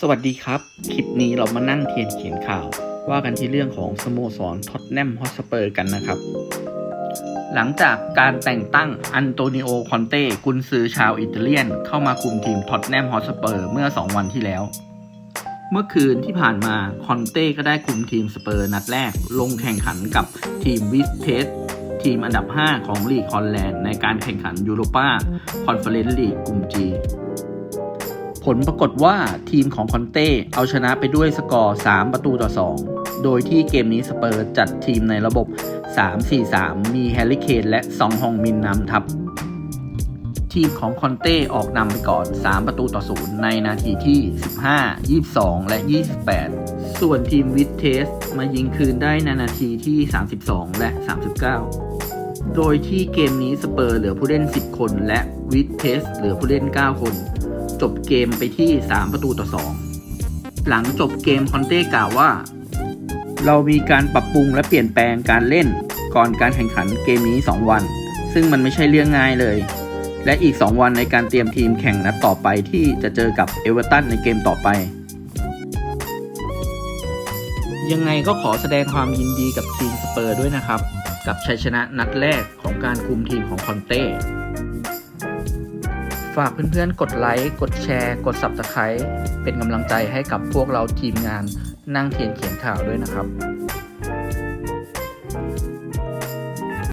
สวัสดีครับ คลิปนี้เรามานั่งเทียนเขียนข่าว ว่ากันที่เรื่องของสโมสรท็อตแนมฮอสเปอร์กันนะครับ หลังจากการแต่งตั้งอันโตนิโอคอนเต้กุนซือชาวอิตาเลียน เข้ามาคุมทีมท็อตแนมฮอสเปอร์เมื่อ 2 วันที่แล้ว เมื่อคืนที่ผ่านมาคอนเต้ก็ได้คุมทีมสเปอร์นัดแรก ลงแข่งขันกับทีมวิสเทสทีมอันดับ 5 ของลีกฮอลแลนด์ในการแข่งขันยูโรปาคอนเฟอเรนซ์ลีกกลุ่ม G ผลปรากฏว่าทีมของคอนเต้เอาชนะไปด้วยสกอร์ 3 ประตูต่อ 2 โดยที่เกมนี้สเปอร์จัดทีมในระบบ 3-4-3 มีแฮร์รี่เคนและซองฮองมินนำทัพทีมของคอนเต้ออกนำไปก่อน 3 ประตูต่อ 0 ในนาทีที่ 15 22 และ 28 ส่วนทีมวิทเทสมายิงคืนได้ในนาทีที่ 32 และ 39 โดยที่เกมนี้สเปอร์เหลือผู้เล่น 10 คน และวิทเทสเหลือผู้เล่น 9 คน จบเกมไปที่ 3 ประตูต่อ 2 หลังจบเกมคอนเต้กล่าวว่า เรามีการปรับปรุงและเปลี่ยนแปลงการเล่นก่อนการแข่งขันเกมนี้ 2 วัน ซึ่งมันไม่ใช่เรื่องง่ายเลย และอีก 2 วันในการเตรียมทีมแข่งนัดต่อไปที่จะเจอกับเอเวอร์ตันในเกมต่อไป ยังไงก็ขอแสดงความยินดีกับทีมสเปอร์ด้วยนะครับ กับชัยชนะนัดแรกของการคุมทีมของคอนเต้ ฝากเพื่อนๆ กดไลค์ กดแชร์ กด Subscribe เป็นกำลังใจให้กับพวกเราทีมงานนั่งเทียนเขียนข่าวด้วยนะครับ